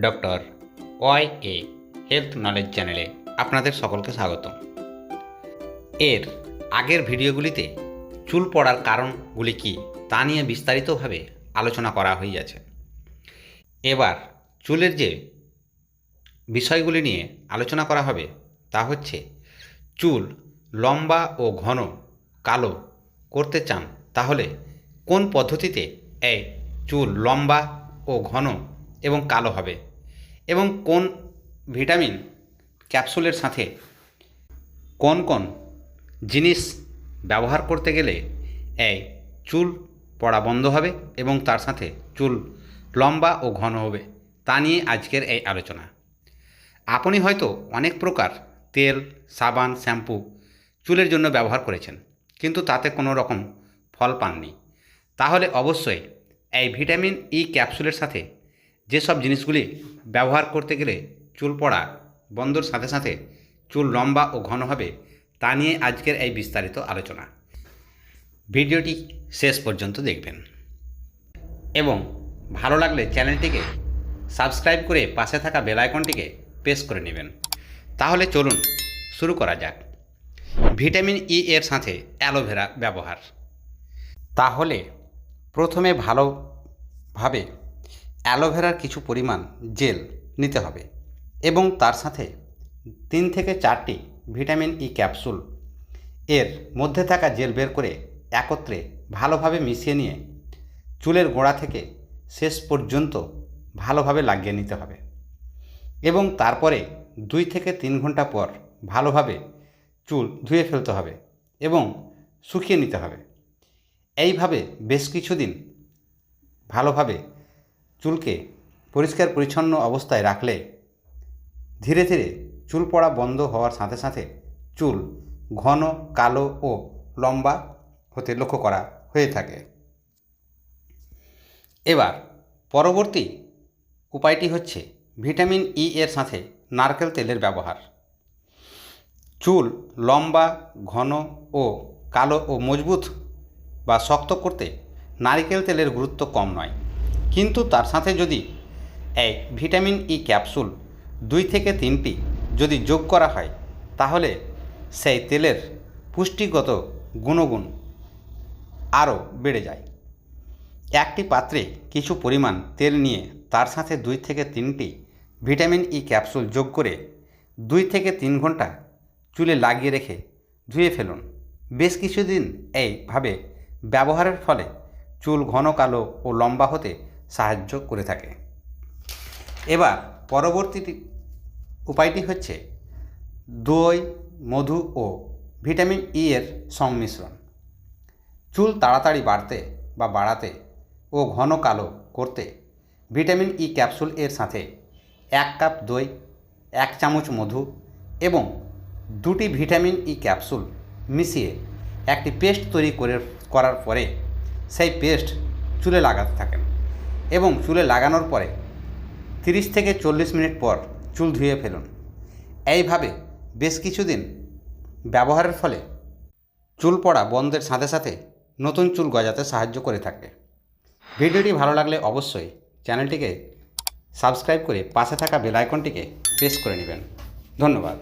Doctor Y A health knowledge চ্যানেলে আপনাদের সকলকে স্বাগত এর আগের ভিডিওগুলিতে চুল পড়ার কারণগুলি কি তা নিয়ে বিস্তারিতভাবে আলোচনা করা হইয়াছে এবার চুলের যে বিষয়গুলি নিয়ে আলোচনা করা হবে তা হচ্ছে, চুল লম্বা ও ঘন কালো করতে চান তাহলে কোন পদ্ধতিতে এই চুল লম্বা ও ঘন এবং কালো হবে? এবং কোন ভিটামিন ক্যাপসুলের সাথে কোন কোন জিনিস ব্যবহার করতে গেলে এই চুল পড়া বন্ধ হবে এবং তার সাথে চুল লম্বা ও ঘন হবে, তা নিয়ে আজকের এই আলোচনা। আপনি হয়তো অনেক প্রকার তেল, সাবান, শ্যাম্পু চুলের জন্য ব্যবহার করেছেন, কিন্তু তাতে কোনো রকম ফল পাননি। তাহলে অবশ্যই এই ভিটামিন ই ক্যাপসুলের সাথে যেসব জিনিসগুলি ব্যবহার করতে গেলে চুল পড়া বন্ধর সাথে সাথে চুল লম্বা ও ঘন হবে, তা নিয়ে আজকের এই বিস্তারিত আলোচনা। ভিডিওটি শেষ পর্যন্ত দেখবেন। এবং ভালো লাগলে চ্যানেলটিকে সাবস্ক্রাইব করে পাশে থাকা বেল আইকনটিকে প্রেস করে নেবেন। তাহলে চলুন শুরু করা যাক। ভিটামিন ই এর সাথে অ্যালোভেরা ব্যবহার। তাহলে প্রথমে ভালোভাবে অ্যালোভেরার কিছু পরিমাণ জেল নিতে হবে এবং তার সাথে তিন থেকে চারটি ভিটামিন ই ক্যাপসুল এর মধ্যে থাকা জেল বের করে একত্রে ভালোভাবে মিশিয়ে নিয়ে চুলের গোড়া থেকে শেষ পর্যন্ত ভালোভাবে লাগিয়ে নিতে হবে এবং তারপরে দুই থেকে তিন ঘণ্টা পর ভালোভাবে চুল ধুয়ে ফেলতে হবে এবং শুকিয়ে নিতে হবে। এইভাবে বেশ কিছুদিন ভালোভাবে চুলকে পরিষ্কার পরিচ্ছন্ন অবস্থায় রাখলে ধীরে ধীরে চুল পড়া বন্ধ হওয়ার সাথে সাথে চুল ঘন, কালো ও লম্বা হতে লক্ষ্য করা হয়ে থাকে। এবার পরবর্তী উপায়টি হচ্ছে ভিটামিন ই এর সাথে নারকেল তেলের ব্যবহার। চুল লম্বা, ঘন ও কালো ও মজবুত বা শক্ত করতে নারকেল তেলের গুরুত্ব কম নয়। কিন্তু তার সাথে যদি এই ভিটামিন ই ক্যাপসুল দুই থেকে তিনটি যদি যোগ করা হয়, তাহলে সেই তেলের পুষ্টিগত গুণগুণ আরও বেড়ে যায়। একটি পাত্রে কিছু পরিমাণ তেল নিয়ে তার সাথে দুই থেকে তিনটি ভিটামিন ই ক্যাপসুল যোগ করে দুই থেকে তিন ঘণ্টা চুলে লাগিয়ে রেখে ধুয়ে ফেলুন। বেশ কিছুদিন এইভাবে ব্যবহারের ফলে চুল ঘন কালো ও লম্বা হতে সাহায্য করে থাকে। এবার পরবর্তী উপায়টি হচ্ছে দই, মধু ও ভিটামিন ই এর সংমিশ্রণ। চুল তাড়াতাড়ি বাড়তে বা বাড়াতে ও ঘন কালো করতে ভিটামিন ই ক্যাপসুল এর সাথে এক কাপ দই, এক চামচ মধু এবং দুটি ভিটামিন ই ক্যাপসুল মিশিয়ে একটি পেস্ট তৈরি করে, করার পরে সেই পেস্ট চুলে লাগাতে থাকেন। এবং চুলে লাগানোর পরে তিরিশ থেকে চল্লিশ মিনিট পর চুল ধুয়ে ফেলুন। এইভাবে বেশ কিছুদিন ব্যবহারের ফলে চুল পড়া বন্ধের সাথে সাথে নতুন চুল গজাতে সাহায্য করে থাকে। ভিডিওটি ভালো লাগলে অবশ্যই চ্যানেলটিকে সাবস্ক্রাইব করে পাশে থাকা বেল আইকনটিকে প্রেস করে নেবেন। ধন্যবাদ।